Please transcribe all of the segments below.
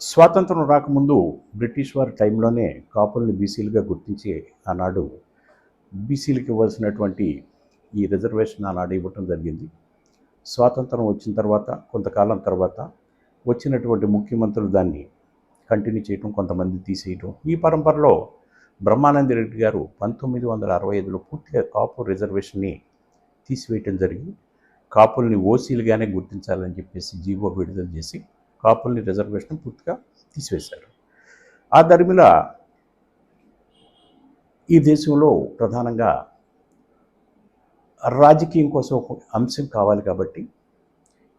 స్వాతంత్రం రాకముందు బ్రిటిష్ వారి టైంలోనే కాపుల్ని బీసీలుగా గుర్తించి ఆనాడు బీసీలకు ఇవ్వాల్సినటువంటి ఈ రిజర్వేషన్ ఆనాడు ఇవ్వటం జరిగింది. స్వాతంత్రం వచ్చిన తర్వాత కొంతకాలం తర్వాత వచ్చినటువంటి ముఖ్యమంత్రులు దాన్ని కంటిన్యూ చేయటం కొంతమంది తీసేయటం. ఈ పరంపరలో బ్రహ్మానంద రెడ్డి గారు పంతొమ్మిది వందల అరవై ఐదులో పూర్తిగా కాపు రిజర్వేషన్ని తీసివేయటం జరిగింది. కాపుల్ని ఓసీలుగానే గుర్తించాలని చెప్పేసి జీవో విడుదల చేసి కాపుల్ని రిజర్వేషన్ పూర్తిగా తీసివేశారు. ఆ దరిమిల ఈ దేశంలో ప్రధానంగా రాజకీయం కోసం ఒక అంశం కావాలి కాబట్టి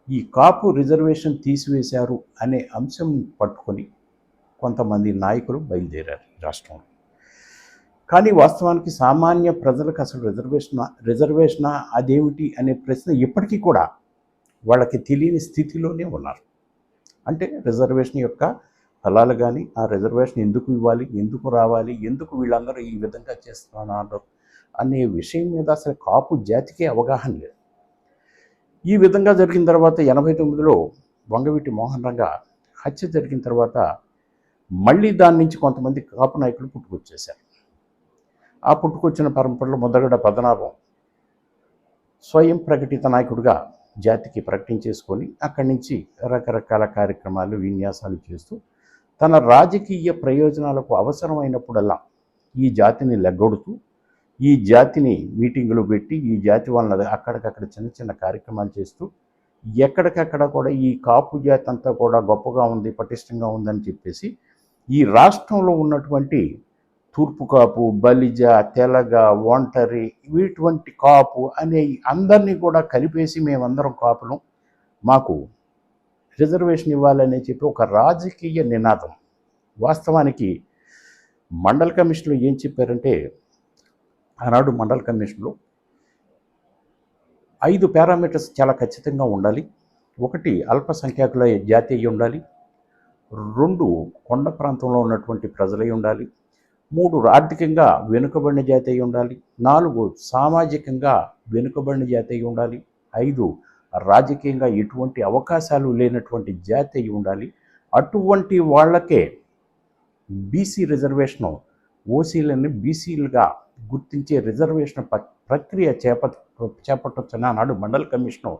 ఈ కాపు రిజర్వేషన్ తీసివేశారు అనే అంశం పట్టుకొని కొంతమంది నాయకులు బయలుదేరారు ఈ రాష్ట్రంలో. కానీ వాస్తవానికి సామాన్య ప్రజలకు అసలు రిజర్వేషన్ రిజర్వేషనా అదేమిటి అనే ప్రశ్న ఇప్పటికీ కూడా వాళ్ళకి తెలియని స్థితిలోనే ఉన్నారు. అంటే రిజర్వేషన్ యొక్క ఫలాలు కానీ ఆ రిజర్వేషన్ ఎందుకు ఇవ్వాలి ఎందుకు రావాలి ఎందుకు వీళ్ళందరూ ఈ విధంగా చేస్తున్నారు అనే విషయం మీద అసలు కాపు జాతికే అవగాహన లేదు. ఈ విధంగా జరిగిన తర్వాత ఎనభై తొమ్మిదిలో వంగవీటి మోహన్ రంగ హత్య జరిగిన తర్వాత మళ్ళీ దాని నుంచి కొంతమంది కాపు నాయకులు పుట్టుకొచ్చేశారు. ఆ పుట్టుకొచ్చిన పరంపరలో మొదగడ పద్మనాభం స్వయం ప్రకటిత నాయకుడిగా జాతికి ప్రకటించేసుకొని అక్కడి నుంచి రకరకాల కార్యక్రమాలు విన్యాసాలు చేస్తూ తన రాజకీయ ప్రయోజనాలకు అవసరమైనప్పుడల్లా ఈ జాతిని లెగ్గొడుతూ ఈ జాతిని మీటింగులు పెట్టి ఈ జాతి వలన అక్కడికక్కడ చిన్న చిన్న కార్యక్రమాలు చేస్తూ ఎక్కడికక్కడ కూడా ఈ కాపు జాతి అంతా కూడా గొప్పగా ఉంది పటిష్టంగా ఉందని చెప్పేసి ఈ రాష్ట్రంలో ఉన్నటువంటి తూర్పు కాపు బలిజ తెలగ ఒంటరి వీటువంటి కాపు అనే అందరినీ కూడా కలిపేసి మేమందరం కాపులం. మాకు రిజర్వేషన్ ఇవ్వాలని చెప్పి ఒక రాజకీయ నినాదం. వాస్తవానికి మండల కమిషన్లో ఏం చెప్పారంటే ఆనాడు మండల కమిషన్లో ఐదు పారామీటర్స్ చాలా ఖచ్చితంగా ఉండాలి. ఒకటి అల్పసంఖ్యాకుల జాతి అయి ఉండాలి. రెండు కొండ ప్రాంతంలో ఉన్నటువంటి ప్రజలై ఉండాలి. మూడు ఆర్థికంగా వెనుకబడిన జాతి అయి ఉండాలి. నాలుగు సామాజికంగా వెనుకబడిన జాతి అయి ఉండాలి. ఐదు రాజకీయంగా ఎటువంటి అవకాశాలు లేనటువంటి జాతి అయి ఉండాలి. అటువంటి వాళ్ళకే బీసీ రిజర్వేషన్ ఓసీలని బీసీలుగా గుర్తించే రిజర్వేషన్ ప్రక్రియ చేప చేపట్టొచ్చని ఆనాడు మండల కమిషను.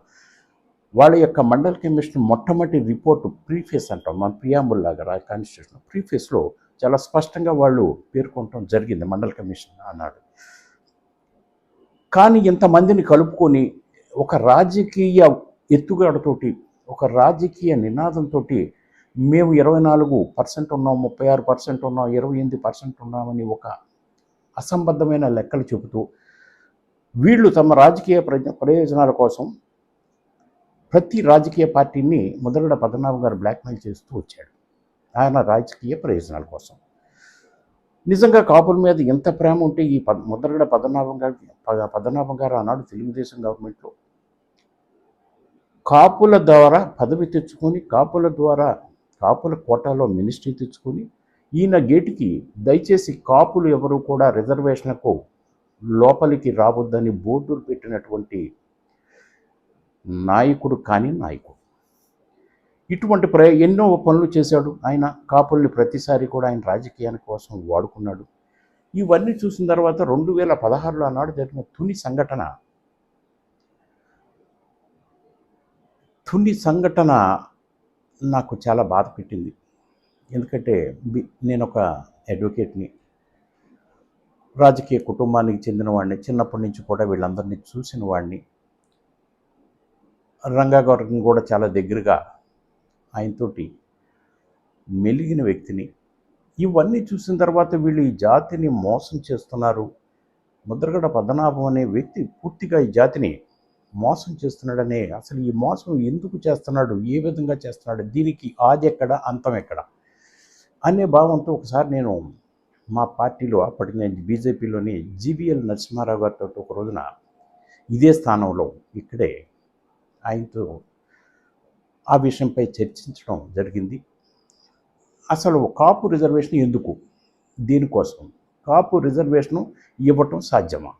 వాళ్ళ యొక్క మండల కమిషన్ మొట్టమొదటి రిపోర్టు ప్రీఫేస్ అంటాం. మన ప్రియాంబుల్ లాగా కాన్స్టిట్యూషన్ ప్రీఫేస్లో చాలా స్పష్టంగా వాళ్ళు పేర్కొనటం జరిగింది మండల కమిషన్ అన్నాడు. కానీ ఇంతమందిని కలుపుకొని ఒక రాజకీయ ఎత్తుగడతోటి ఒక రాజకీయ నినాదంతో మేము ఇరవై నాలుగు పర్సెంట్ ఉన్నాం ముప్పై ఆరు పర్సెంట్ ఉన్నాం ఇరవై ఎనిమిది పర్సెంట్ ఉన్నామని ఒక అసంబద్ధమైన లెక్కలు చెబుతూ వీళ్ళు తమ రాజకీయ ప్రజ ప్రయోజనాల కోసం ప్రతి రాజకీయ పార్టీని మొదలడ పద్మనాభం గారు బ్లాక్మెయిల్ చేస్తూ వచ్చాడు. ఆయన రాజకీయ ప్రయోజనాల కోసం. నిజంగా కాపుల మీద ఎంత ప్రేమ ఉంటే ఈ పద్ ముద్రగడ పద్మనాభం గారు ప- పద్మనాభం గారు ఆనాడు తెలుగుదేశం గవర్నమెంట్లో కాపుల ద్వారా పదవి తెచ్చుకొని కాపుల ద్వారా కాపుల కోటాలో మినిస్ట్రీ తెచ్చుకొని ఈయన గేటుకి దయచేసి కాపులు ఎవరు కూడా రిజర్వేషన్కు లోపలికి రావద్దని బోర్డులు పెట్టినటువంటి నాయకుడు కానీ నాయకుడు. ఇటువంటి ప్ర ఎన్నో పనులు చేశాడు. ఆయన కాపుల్ని ప్రతిసారి కూడా ఆయన రాజకీయాని కోసం వాడుకున్నాడు. ఇవన్నీ చూసిన తర్వాత రెండు వేల పదహారులో ఆనాడు జరిగిన తుని సంఘటన తుని సంఘటన నాకు చాలా బాధ పెట్టింది. ఎందుకంటే బి- నేను ఒక అడ్వకేట్ని. రాజకీయ కుటుంబానికి చెందిన వాడిని చిన్నప్పటి నుంచి కూడా వీళ్ళందరినీ చూసిన వాడిని. రంగా గారిని కూడా చాలా దగ్గరగా ఆయనతోటి మెలిగిన వ్యక్తిని. ఇవన్నీ చూసిన తర్వాత వీళ్ళు ఈ జాతిని మోసం చేస్తున్నారు. ముద్రగడ పద్మనాభం అనే వ్యక్తి పూర్తిగా ఈ జాతిని మోసం చేస్తున్నాడనే అసలు ఈ మోసం ఎందుకు చేస్తున్నాడు? ఏ విధంగా చేస్తున్నాడు? దీనికి ఆది ఎక్కడ అంతం ఎక్కడ? అనే భావంతో ఒకసారి నేను మా పార్టీలో అప్పటికి నేను బీజేపీలోని జీవీఎల్ నరసింహారావు గారితో ఒక రోజున ఇదే స్థానంలో ఇక్కడే ఆయనతో ఆ విషయంపై చర్చించడం జరిగింది. అసలు కాపు రిజర్వేషన్ ఎందుకు? దీనికోసం కాపు రిజర్వేషను ఇవ్వటం సాధ్యమా?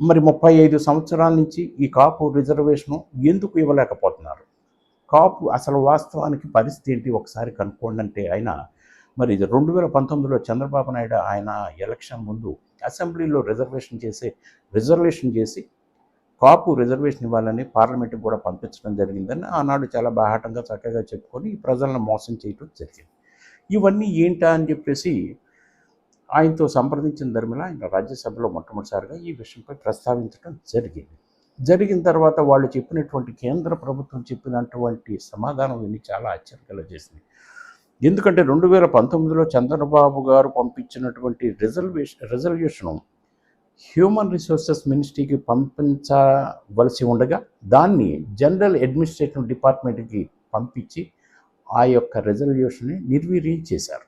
మరి ముప్పై ఐదు సంవత్సరాల నుంచి ఈ కాపు రిజర్వేషను ఎందుకు ఇవ్వలేకపోతున్నారు? కాపు అసలు వాస్తవానికి పరిస్థితి ఏంటి? ఒకసారి కనుక్కోండి అంటే ఆయన మరి రెండు వేల పంతొమ్మిదిలో చంద్రబాబు నాయుడు ఆయన ఎలక్షన్ ముందు అసెంబ్లీలో రిజర్వేషన్ చేసి రిజర్వేషన్ చేసి కాపు రిజర్వేషన్ ఇవ్వాలని పార్లమెంట్కి కూడా పంపించడం జరిగిందని ఆనాడు చాలా బాహాటంగా చక్కగా చెప్పుకొని ప్రజలను మోసం చేయటం జరిగింది. ఇవన్నీ ఏంటా అని చెప్పేసి ఆయనతో సంప్రదించిన ధర్మలో ఆయన రాజ్యసభలో మొట్టమొదటిసారిగా ఈ విషయంపై ప్రస్తావించడం జరిగింది. జరిగిన తర్వాత వాళ్ళు చెప్పినటువంటి కేంద్ర ప్రభుత్వం చెప్పినటువంటి సమాధానం విని చాలా ఆశ్చర్యంగా చేసింది ఎందుకంటే రెండు వేల పంతొమ్మిదిలో చంద్రబాబు గారు పంపించినటువంటి రిజర్వేషన్ రిజల్యూషను హ్యూమన్ రిసోర్సెస్ మినిస్ట్రీకి పంపించవలసి ఉండగా దాన్ని జనరల్ అడ్మినిస్ట్రేటివ్ డిపార్ట్మెంట్కి పంపించి ఆ యొక్క రిజల్యూషన్ని నిర్వీర్యం చేశారు.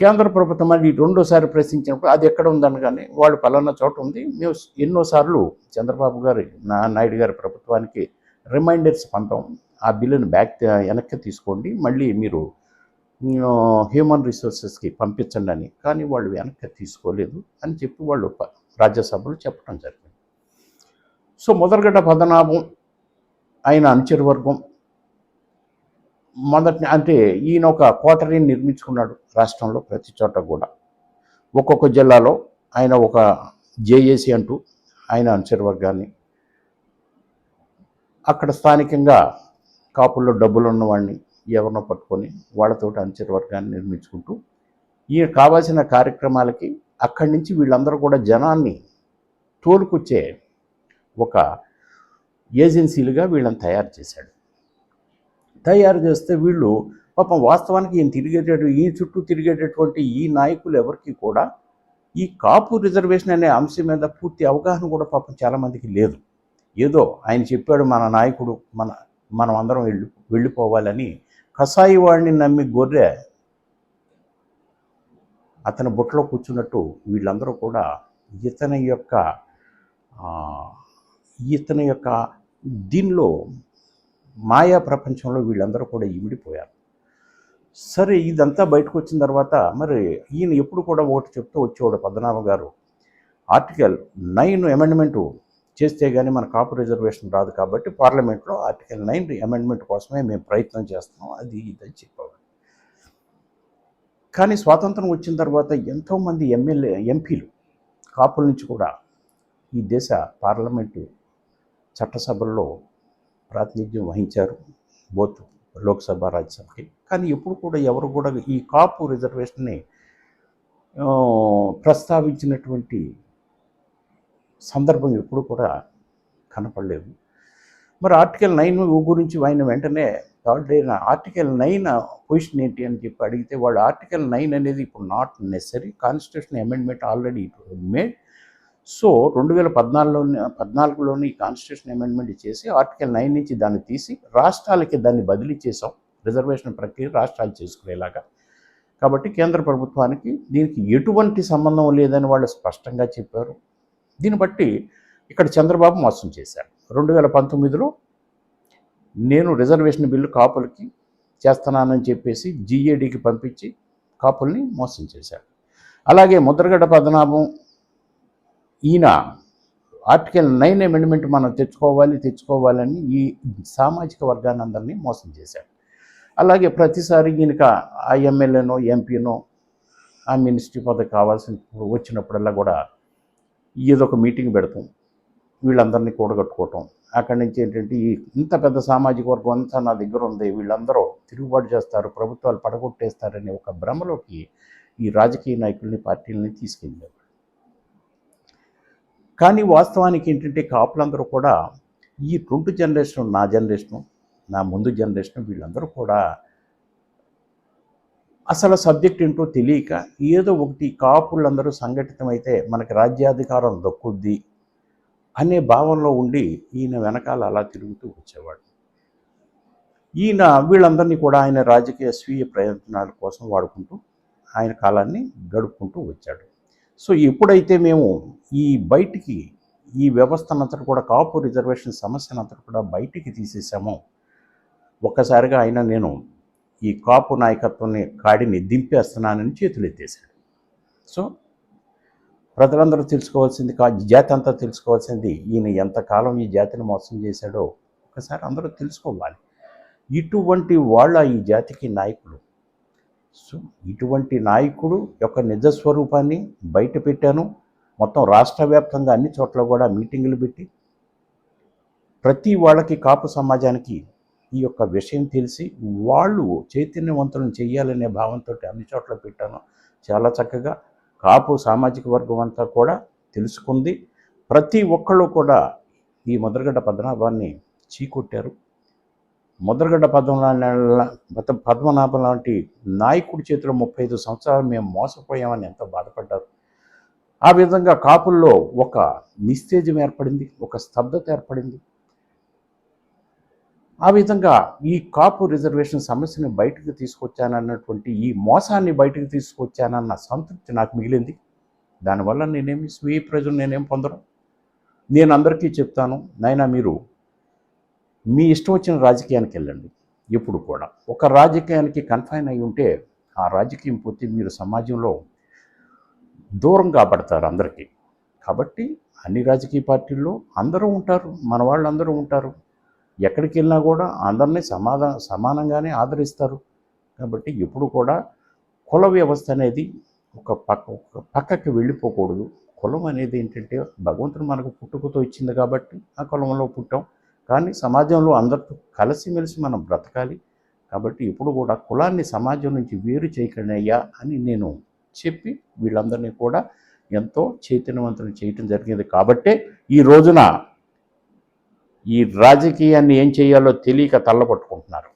కేంద్ర ప్రభుత్వం మళ్ళీ రెండోసారి ప్రశ్నించినప్పుడు అది ఎక్కడ ఉందనగానే వాళ్ళు పలానా చోట ఉంది. మేము ఎన్నోసార్లు చంద్రబాబు గారి నా నాయుడు గారి ప్రభుత్వానికి రిమైండర్స్ పంపాం. ఆ బిల్లును బ్యాక్ వెనక్కి తీసుకోండి. మళ్ళీ మీరు హ్యూమన్ రిసోర్సెస్కి పంపించండి అని. కానీ వాళ్ళు వెనక్కి తీసుకోలేదు అని చెప్పి వాళ్ళు ప- రాజ్యసభలో చెప్పడం జరిగింది. సో మొదలగడ్డ పద్మనాభం ఆయన అనుచరవర్గం మొదటి అంటే ఈయన ఒక కోటరీని నిర్మించుకున్నాడు రాష్ట్రంలో ప్రతి చోట కూడా. ఒక్కొక్క జిల్లాలో ఆయన ఒక జేఏసీ అంటూ ఆయన అనుచర వర్గాన్ని అక్కడ స్థానికంగా కాపుల్లో డబ్బులు ఉన్నవాడిని ఎవరినో పట్టుకొని వాళ్ళతోటి అనుచర వర్గాన్ని నిర్మించుకుంటూ ఈయన కావాల్సిన కార్యక్రమాలకి అక్కడి నుంచి వీళ్ళందరూ కూడా జనాన్ని తోలుకొచ్చే ఒక ఏజెన్సీలుగా వీళ్ళని తయారు చేశాడు. తయారు చేస్తే వీళ్ళు పాపం వాస్తవానికి ఈయన తిరిగేటట్టు ఈ చుట్టూ తిరిగేటటువంటి ఈ నాయకులు ఎవరికి కూడా ఈ కాపు రిజర్వేషన్ అనే అంశం మీద పూర్తి అవగాహన కూడా పాపం చాలామందికి లేదు. ఏదో ఆయన చెప్పాడు మన నాయకుడు మన మనం అందరం వెళ్ళి వెళ్ళిపోవాలని కసాయి వాడిని నమ్మి గొర్రె అతని బుట్టలో కూర్చున్నట్టు వీళ్ళందరూ కూడా ఇతని యొక్క ఇతని యొక్క దీనిలో మాయా ప్రపంచంలో వీళ్ళందరూ కూడా ఇమిడిపోయారు. సరే ఇదంతా బయటకు వచ్చిన తర్వాత మరి ఈయన ఎప్పుడు కూడా ఒకటి చెప్తూ వచ్చేవాడు పద్మనాభ గారు. ఆర్టికల్ నైన్ అమెండ్మెంటు చేస్తే కానీ మన కాపు రిజర్వేషన్ రాదు కాబట్టి పార్లమెంట్లో ఆర్టికల్ నైన్ అమెండ్మెంట్ కోసమే మేము ప్రయత్నం చేస్తున్నాం. అది ఇదని చెప్పేవాడు కానీ స్వాతంత్రం వచ్చిన తర్వాత ఎంతోమంది ఎమ్మెల్యే ఎంపీలు కాపుల నుంచి కూడా ఈ దేశ పార్లమెంటు చట్టసభల్లో ప్రాతినిధ్యం వహించారు. బోత్ లోక్సభ రాజ్యసభకి. కానీ ఎప్పుడు కూడా ఎవరు కూడా ఈ కాపు రిజర్వేషన్ని ప్రస్తావించినటువంటి సందర్భం ఎప్పుడు కూడా కనపడలేదు. మరి ఆర్టికల్ నైన్ గురించి ఆయన వెంటనే కాబట్టి ఆర్టికల్ నైన్ పొజిషన్ ఏంటి అని చెప్పి అడిగితే వాళ్ళు ఆర్టికల్ నైన్ అనేది ఇప్పుడు not necessary constitution amendment already made. So రెండు వేల పద్నాలుగులోని పద్నాలుగులోని కాన్స్టిట్యూషన్ అమెండ్మెంట్ చేసి ఆర్టికల్ నైన్ నుంచి దాన్ని తీసి రాష్ట్రాలకి దాన్ని బదిలీ చేసాం రిజర్వేషన్ ప్రక్రియ రాష్ట్రాలు చేసుకునేలాగా. కాబట్టి కేంద్ర ప్రభుత్వానికి దీనికి ఎటువంటి సంబంధం లేదని వాళ్ళు స్పష్టంగా చెప్పారు. దీన్ని బట్టి ఇక్కడ చంద్రబాబు మోసం చేశారు. రెండు వేల పంతొమ్మిదిలో నేను రిజర్వేషన్ బిల్లు కాపులకి చేస్తున్నానని చెప్పేసి జిఏడికి పంపించి కాపుల్ని మోసం చేశారు. అలాగే ముద్రగడ్డ పద్మనాభం ఈయన ఆర్టికల్ నైన్ అమెండ్మెంట్ మనం తెచ్చుకోవాలి తెచ్చుకోవాలని ఈ సామాజిక వర్గాన్ని అందరినీ మోసం చేశారు. అలాగే ప్రతిసారి ఈయనక ఆ ఎమ్మెల్యేనో ఎంపీనో ఆ మినిస్ట్రీ పదవి కావాల్సిన వచ్చినప్పుడల్లా కూడా ఏదో ఒక మీటింగ్ పెడతాం. వీళ్ళందరినీ కూడగట్టుకోవటం. అక్కడి నుంచి ఏంటంటే ఈ ఇంత పెద్ద సామాజిక వర్గం అంతా నా దగ్గర ఉంది. వీళ్ళందరూ తిరుగుబాటు చేస్తారు ప్రభుత్వాలు పడగొట్టేస్తారనే ఒక భ్రమలోకి ఈ రాజకీయ నాయకుల్ని పార్టీలని తీసుకెళ్ళారు. కానీ వాస్తవానికి ఏంటంటే కాపులందరూ కూడా ఈ రెండు జనరేషన్ నా జనరేషను నా ముందు జనరేషన్ వీళ్ళందరూ కూడా అసలు సబ్జెక్ట్ ఏంటో తెలియక ఏదో ఒకటి కాపులందరూ సంఘటితమైతే మనకి రాజ్యాధికారం దక్కుద్ది అనే భావంలో ఉండి ఈయన వెనకాల అలా తిరుగుతూ వచ్చేవాడు. ఈయన వీళ్ళందరినీ కూడా ఆయన రాజకీయ స్వీయ ప్రయత్నాల కోసం వాడుకుంటూ ఆయన కాలాన్ని గడుపుకుంటూ వచ్చాడు. సో ఎప్పుడైతే మేము ఈ బయటికి ఈ వ్యవస్థనంతటి కూడా కాపు రిజర్వేషన్ సమస్యనంతటి కూడా బయటికి తీసేసామో ఒక్కసారిగా ఆయన నేను ఈ కాపు నాయకత్వాన్ని కాడిని దింపేస్తున్నానని చేతులు సో ప్రజలందరూ తెలుసుకోవాల్సింది కా జాతి అంతా తెలుసుకోవాల్సింది ఈయన ఎంతకాలం ఈ జాతిని మోసం చేశాడో ఒకసారి అందరూ తెలుసుకోవాలి. ఇటువంటి వాళ్ళ ఈ జాతికి నాయకులు. సో ఇటువంటి నాయకుడు యొక్క నిజ స్వరూపాన్ని బయట పెట్టాను. మొత్తం రాష్ట్ర వ్యాప్తంగా అన్ని చోట్ల కూడా మీటింగులు పెట్టి ప్రతి వాళ్ళకి కాపు సమాజానికి ఈ యొక్క విషయం తెలిసి వాళ్ళు చైతన్యవంతులను చేయాలనే భావంతో అన్ని చోట్ల పెట్టాను. చాలా చక్కగా కాపు సామాజిక వర్గం అంతా కూడా తెలుసుకుంది. ప్రతి ఒక్కళ్ళు కూడా ఈ ముద్రగడ్డ పద్మనాభాన్ని చీకొట్టారు. ముద్రగడ్డ పద్మనాభ పద్మనాభం లాంటి నాయకుడి చేతిలో ముప్పై ఐదు సంవత్సరాలు మేము మోసపోయామని ఎంతో బాధపడ్డారు. ఆ విధంగా కాపుల్లో ఒక నిస్తేజం ఏర్పడింది ఒక స్తబ్దత ఏర్పడింది. ఆ విధంగా ఈ కాపు రిజర్వేషన్ సమస్యని బయటకు తీసుకొచ్చానన్నటువంటి ఈ మోసాన్ని బయటకు తీసుకొచ్చానన్న సంతృప్తి నాకు మిగిలింది. దానివల్ల నేనేమి స్వీయ ప్రజలు నేనేం పొందడం నేను అందరికీ చెప్తాను నాయనా మీరు మీ ఇష్టం వచ్చిన రాజకీయానికి వెళ్ళండి. ఎప్పుడు కూడా ఒక రాజకీయానికి కన్ఫైన్ అయి ఉంటే ఆ రాజకీయం పోతే మీరు సమాజంలో దూరం కాబడతారు అందరికీ. కాబట్టి అన్ని రాజకీయ పార్టీల్లో అందరూ ఉంటారు మన వాళ్ళందరూ ఉంటారు. ఎక్కడికి వెళ్ళినా కూడా అందరినీ సమాధా సమానంగానే ఆదరిస్తారు. కాబట్టి ఇప్పుడు కూడా కుల వ్యవస్థ అనేది ఒక పక్క ఒక పక్కకి వెళ్ళిపోకూడదు. కులం అనేది ఏంటంటే భగవంతుడు మనకు పుట్టుకతో ఇచ్చింది కాబట్టి ఆ కులంలో పుట్టాం. కానీ సమాజంలో అందరితో కలిసిమెలిసి మనం బ్రతకాలి. కాబట్టి ఇప్పుడు కూడా కులాన్ని సమాజం నుంచి వేరు చేయకండి అయ్యా అని నేను చెప్పి వీళ్ళందరినీ కూడా ఎంతో చైతన్యవంతులు చేయటం జరిగింది. కాబట్టే ఈ రోజున ఈ రాజకీయాన్ని ఏం చేయాలో తెలియక తల్లపట్టుకుంటున్నారు